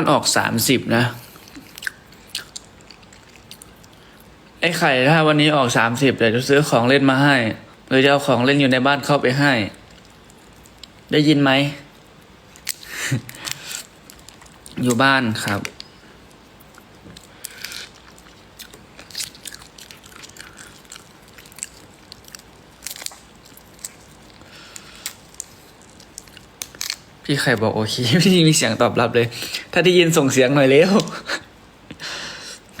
มันออกสามสิบนะ ไอ้ไข่ถ้าวันนี้ออกสามสิบเดี๋ยวจะซื้อของเล่นมาให้หรือจะเอาของเล่นอยู่ในบ้านเข้าไปให้ ได้ยินไหม อยู่บ้านครับ พี่ไข่บอกโอเคพี่มีเสียงตอบรับเลย ถ้าได้ยินส่งเสียงหน่อยเร็ว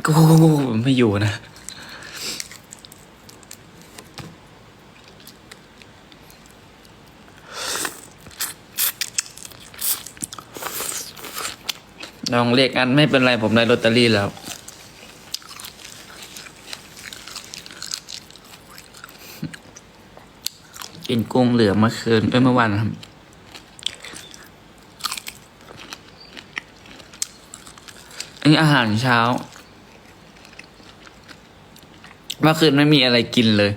กูไม่อยู่นะลองเรียกอันไม่เป็นไรผมได้ลอตเตอรี่แล้ว กินกุ้งเหลือเมื่อคืนเอ้ยเมื่อวานครับ นี้อาหารเช้า เมื่อคืนไม่มีอะไรกินเลย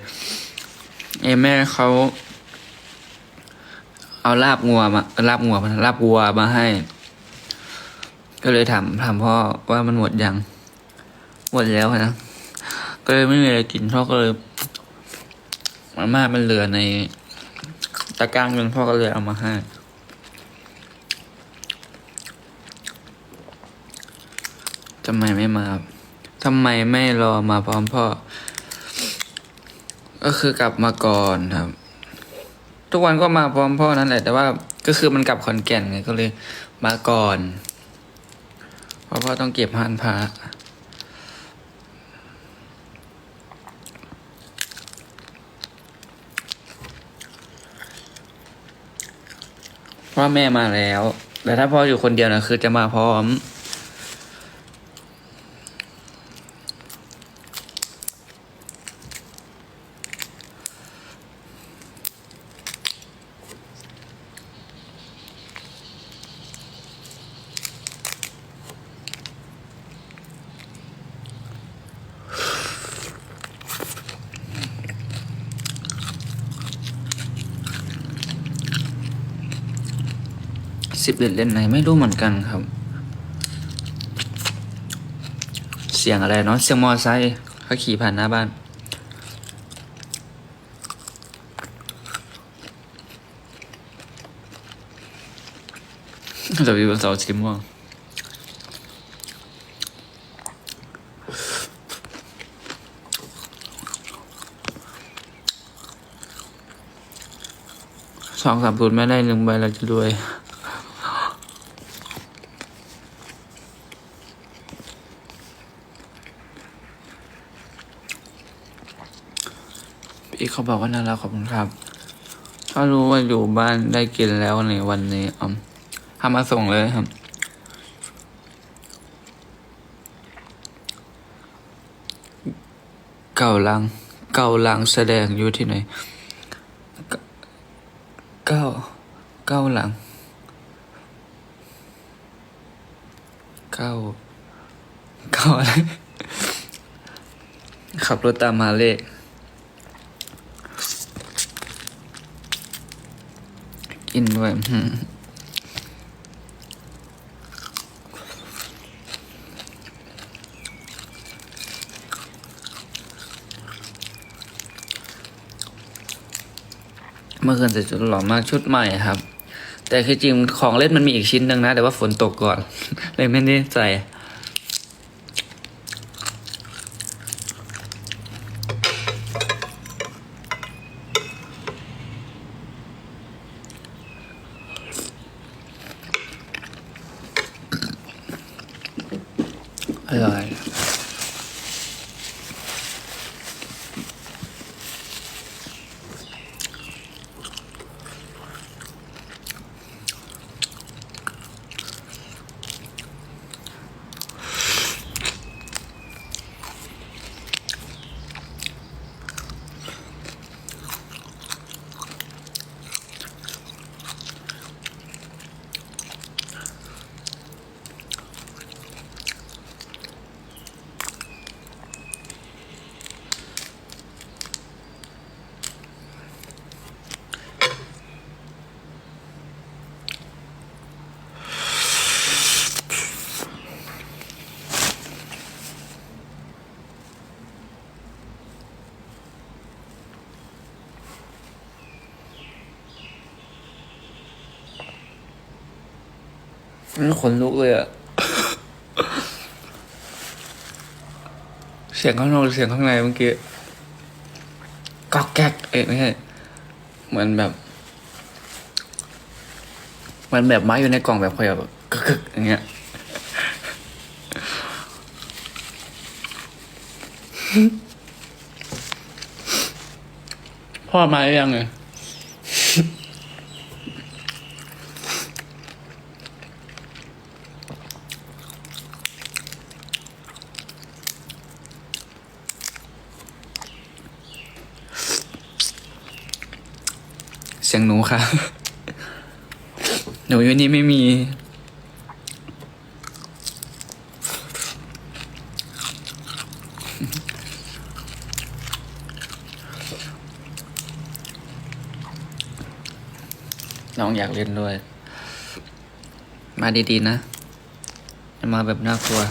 เอแม่เขาเอาลาบงัวมาลาบงัวมาลาบวัวมาให้ ก็เลยถามถามพ่อว่ามันหมดยัง หมดแล้วนะ ก็เลยไม่มีอะไรกินพ่อก็เลยมาม่ามันเหลือในตะกร้างเงินพ่อก็เลยเอามาให้ำไมไม่มาทำไมไม่รอมาพร้อมพ่อ ก็คือกลับมาก่อนครับ ทุกวันก็มาพร้อมพ่อนั่นแหละ แต่ว่าก็คือมันกลับขอนแก่นไงก็เลย มาก่อน เพราะพ่อต้องเก็บหันพระเพราะแม่มาแล้ว แต่ถ้าพ่ออยู่คนเดียวนะคือจะมาพร้อม สิบเอ็ดเล่นไหนไม่รู้เหมือนกันครับ เสียงอะไรเนาะเสียงมอไซค์เขาขี่ผ่านหน้าบ้าน จะมีบนเสาสีม่วงสองสามศูนย์ไม่ได้หนึ่งใบเราจะรวย เขาบอกว่าน่ารักขอบคุณครับ ถ้ารู้ว่าอยู่บ้านได้กินแล้วในวันนี้อืมทำมาส่งเลยครับ เก่าลัง เก่าลังแสดงอยู่ที่ไหน เก้า เก้าหลัง เก้า เก้าอะไรขับรถตามมาเลข กินด้วยเมื่อคืนใส่ชุดหล่อมากชุดใหม่ครับ แต่คือจริงของเล่นมันมีอีกชิ้นหนึ่งนะ แต่ว่าฝนตกก่อน เลยไม่ได้ใส่ ขนลุกเลยอะเสียงข้างนอกหรือเสียงข้างในเมื่อกี้ก๊อกแก๊กเอ้ยไม่ใช่เหมือนแบบ มันแบบไม้อยู่ในกล่องแบบคอยแบบกึกๆอย่างเงี้ยพ่อมาหรือยังไง สียงหนูค่ะ หนูอยู่นี่ไม่มี น้องอยากเล่นด้วย มาดีๆนะ มาแบบน่ากลัว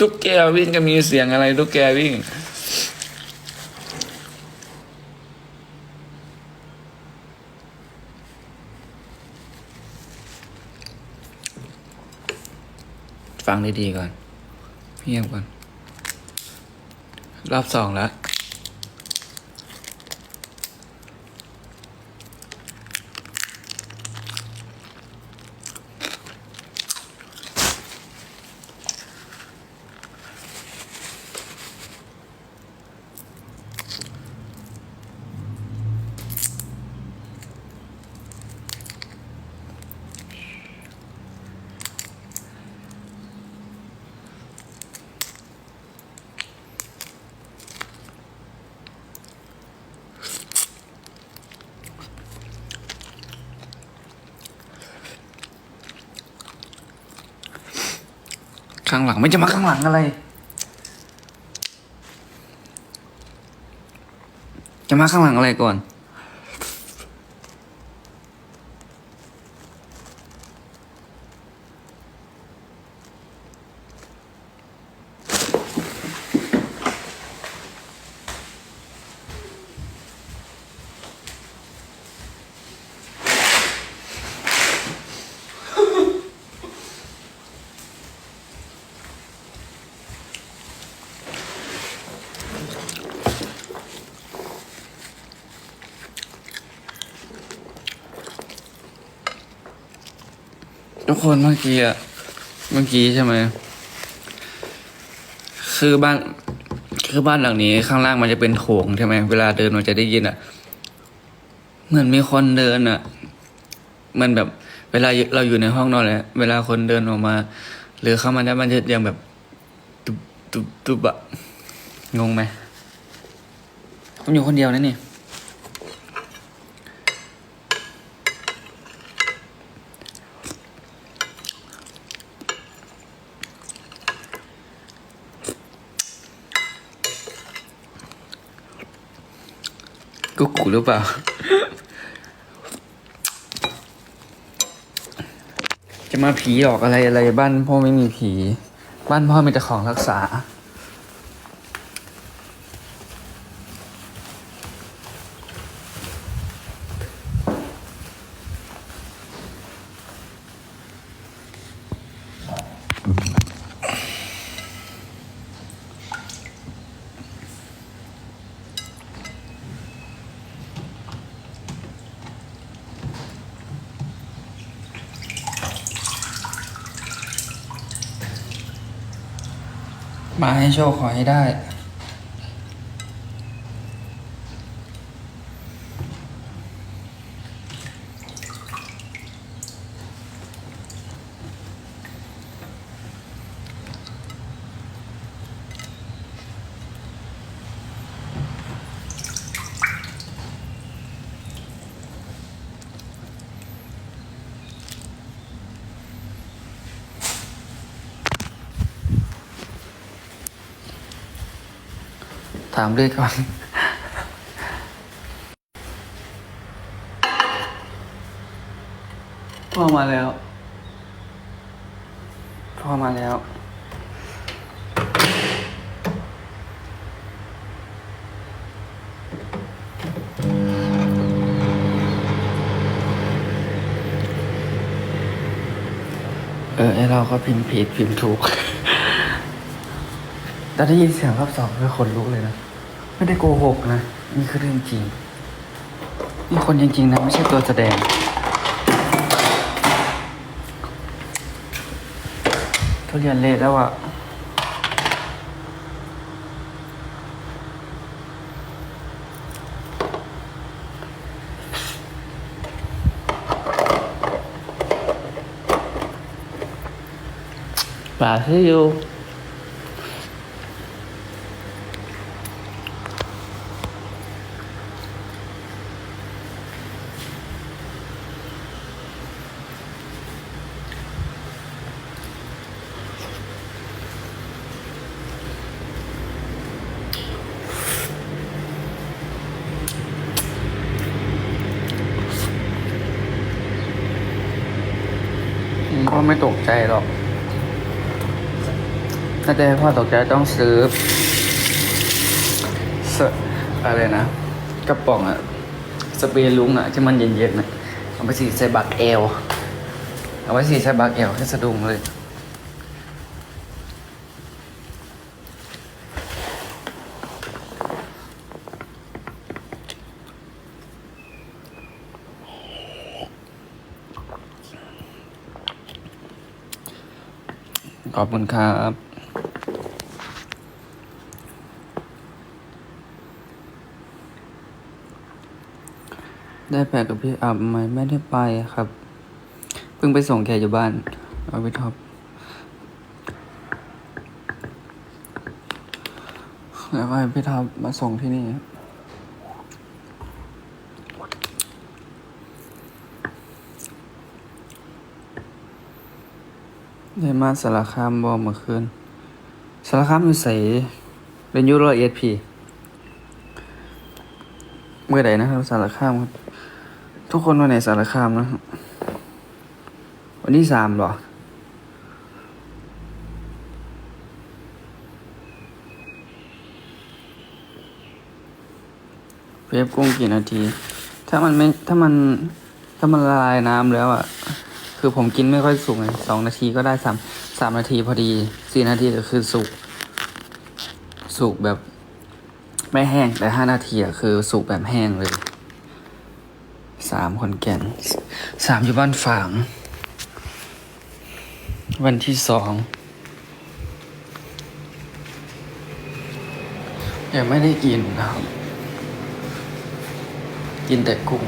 ตุ๊กแกวิ่งก็มีเสียงอะไรตุ๊กแกวิ่ง ฟังดีๆก่อนเงียบก่อน รอบสองแล้ว ข้างหลังไม่จะมาข้างหลังอะไร จะมาข้างหลังอะไรก่อน ทุกคนเมื่อกี้อะเมื่อกี้ใช่ไหมคือบ้าน คือบ้านหลังนี้ข้างล่างมันจะเป็นโถงใช่ไหมเวลาเดินมันจะได้ยินอะเหมือนมีคนเดินอะมันแบบ เวลาเราอยู่ในห้องนอนเลยเวลาคนเดินออกมา หรือเข้ามาได้มันจะยังแบบตุบตุบตุบอะงงไหมผมอยู่คนเดียวนะนี่ กุ๊กกูหรือเปล่า จะมาผีหลอกอะไรอะไรบ้านพ่อไม่มีผี บ้านพ่อมีแต่ของรักษา มาให้โชคขอให้ได้ามเลยก่อนพ่อมาแล้ว พ่อมาแล้ว เออไอเราก็พิมพ์ผิดพิมพ์ถูก แต่ได้ยินเสียงรอบสองก็ขนลุกเลยนะ ไม่ได้โกหกนะนี่คือเรื่องจริงนี่คนจริงๆนะ ไม่ใช่ตัวแสดง ทุเรียนเละแล้วอะปลาซิวพ่อ ไม่ตกใจหรอก ถ้าจะให้พ่อตกใจต้องซื้อสอะไรนะ กระป๋องอะสเปรย์ลุงอะที่มันเย็นๆนะเอาไปสีใส่บักเอลเอาไว้สีใส่บักเอลให้สะดุ้งเลย อบคุณครับได้แปลกับพี่อับไหมไม่ได้ไปครับ เพิ่งไปส่งแกอยู่บ้าน เอาไปท็อปแล้วก็ให้พี่ท็อปมาส่งที่นี่ ได้มาสารคามบอเมื่อคืนสารคามอยู่ใสเรียนยูโรเอสพีเมื่อใดนะครับสารคามครับทุกคนวันไหนสารคามนะ วันที่สามหรอเวฟกุ้งกี่นาที ถ้ามันไม่ถ้ามันถ้ามันละลายน้ำแล้วอะ คือผมกินไม่ค่อยสุกไงสองนาทีก็ได้สามสามนาทีพอดีสี่นาทีก็คือสุก สุกแบบไม่แห้งแต่ห้านาทีอะคือสุกแบบแห้งเลยสามคนแก่นสามอยู่บ้านฝาง วันที่สองยังไม่ได้กินนะครับ กินแต่กุ้ง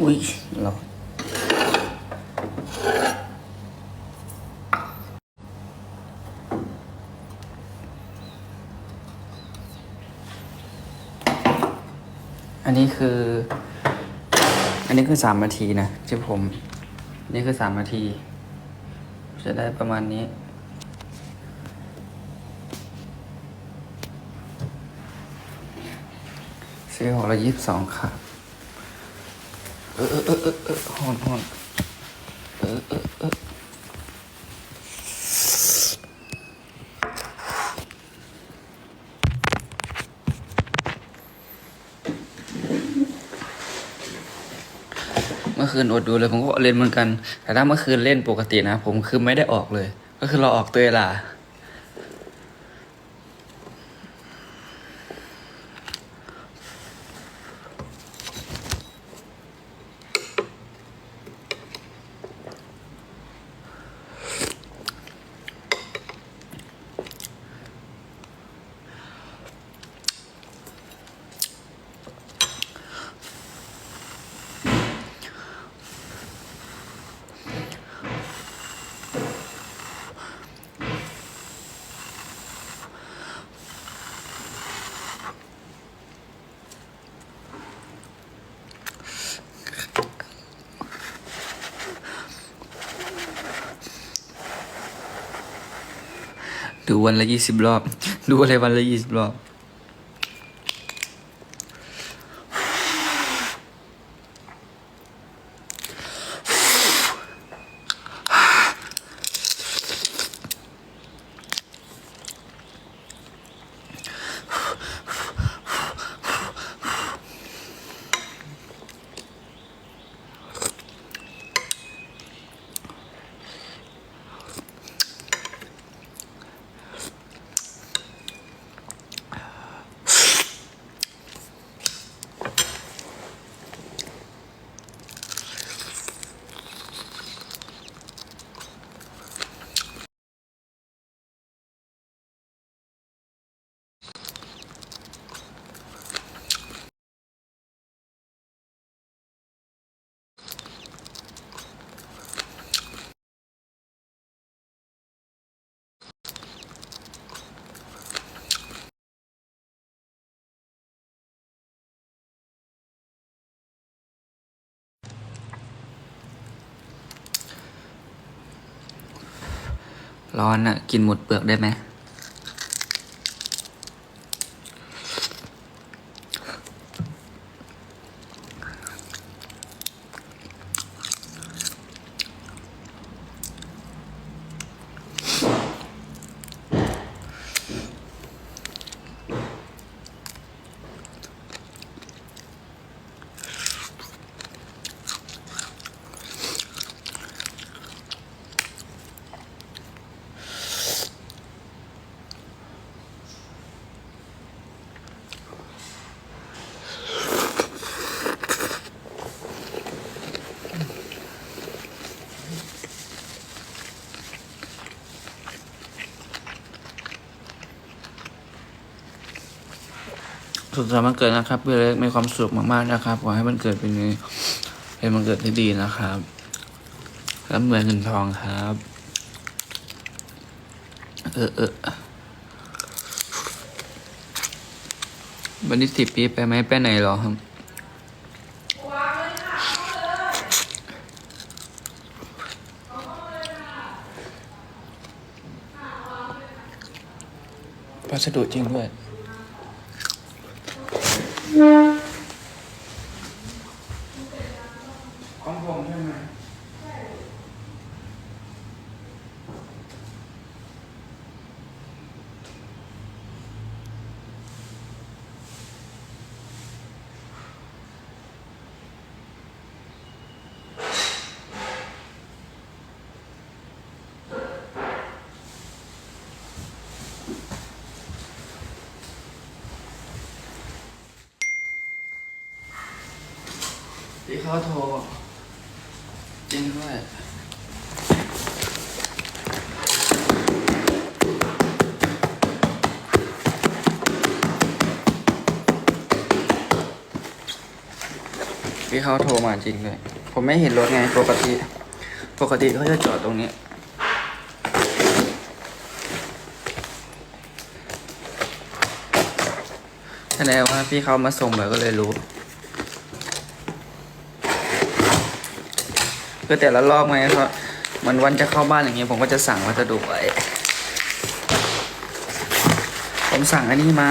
อุ้ยเรา อันนี้คือ อันนี้คือสามนาทีนะที่ผม นี่คือสามนาที จะได้ประมาณนี้ ซื้อของละยี่สิบสองค่ะ เออเออเออเออหอนหอนเออเออเออ อคืนอดดูเลยผมก็เล่นเหมือนกัน แต่ถ้าเมื่อคืนเล่นปกตินะ ผมคือไม่ได้ออกเลย ก็คือเราออกเตยล่ะ ดูวันละยี่สิบรอบ ดูอะไรวันละยี่สิบรอบ ร้อนอะกินหมดเปลือกได้ไหม สุดสัปดาห์มันเกิดนะครับพี่เล็กมีความสุขมากๆนะครับขอให้มันเกิดเป็นเป็นมันเกิดที่ดีนะครับแล้วเหมือนเงินทองครับ เออเออวันนี้สิบปีไปไหมไปไหนหรอครับพัสดุจริงด้วย ที่เขาโทรจริงด้วยพี่เขาโทรมาจริงด้วย ผมไม่เห็นรถไงปกติ ปกติเขาจะจอดตรงนี้ แสดงว่าพี่เขามาส่งแบบก็เลยรู้ คือแต่ละรอบไงเพราะมันวันจะเข้าบ้านอย่างเงี้ยผมก็จะสั่งวัสดุไว้ ผมสั่งอันนี้มา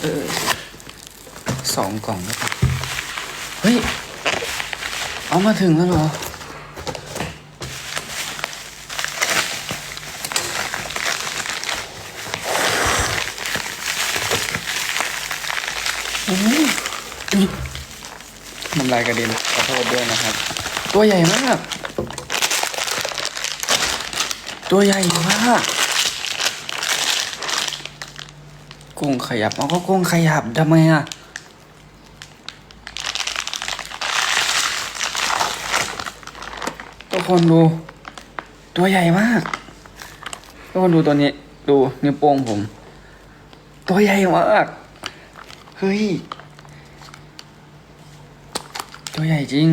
เออสองกล่องแล้วปะเฮ้ย เอามาถึงแล้วเหรออ้โห น้ำลายกระเด็นขอโทษด้วยนะครับ ตัวใหญ่มาก ตัวใหญ่มากกุ้งขยับเอาก็กุ้งขยับทำไมอะทุกคนดู ตัวใหญ่มากทุกคนดูตัวนี้ ดูนิ้วโป้งผม ตัวใหญ่มาก เฮ้ย ตัวใหญ่จริง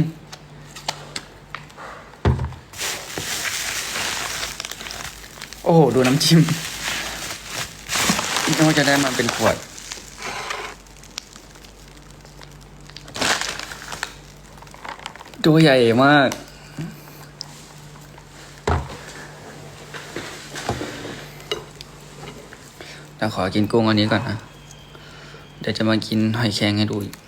โอ้โห ดูน้ำจิ้มที่โนจะได้มันเป็นขวด ตัวใหญ่มาก แต่ขอกินกุ้งอันนี้ก่อนนะ เดี๋ยวจะมากินหอยแครงให้ดูอีก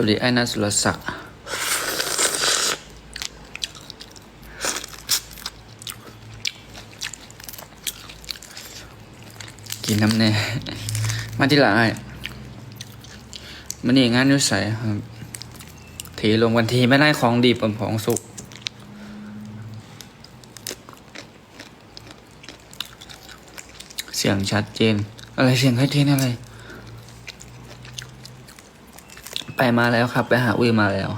วัสดีไอ้นัสุรศักดิ์กินน้ำแน่ มาที่หลังไอ้มันนี่งานอยุ่ใสครับทีลงวันทีไม่ได้ของดีปนของสุกเสียงชัดเจน อะไรเสียงชัดเจนอะไร ไปมาแล้วครับ ไปหาอุ้ยมาแล้ว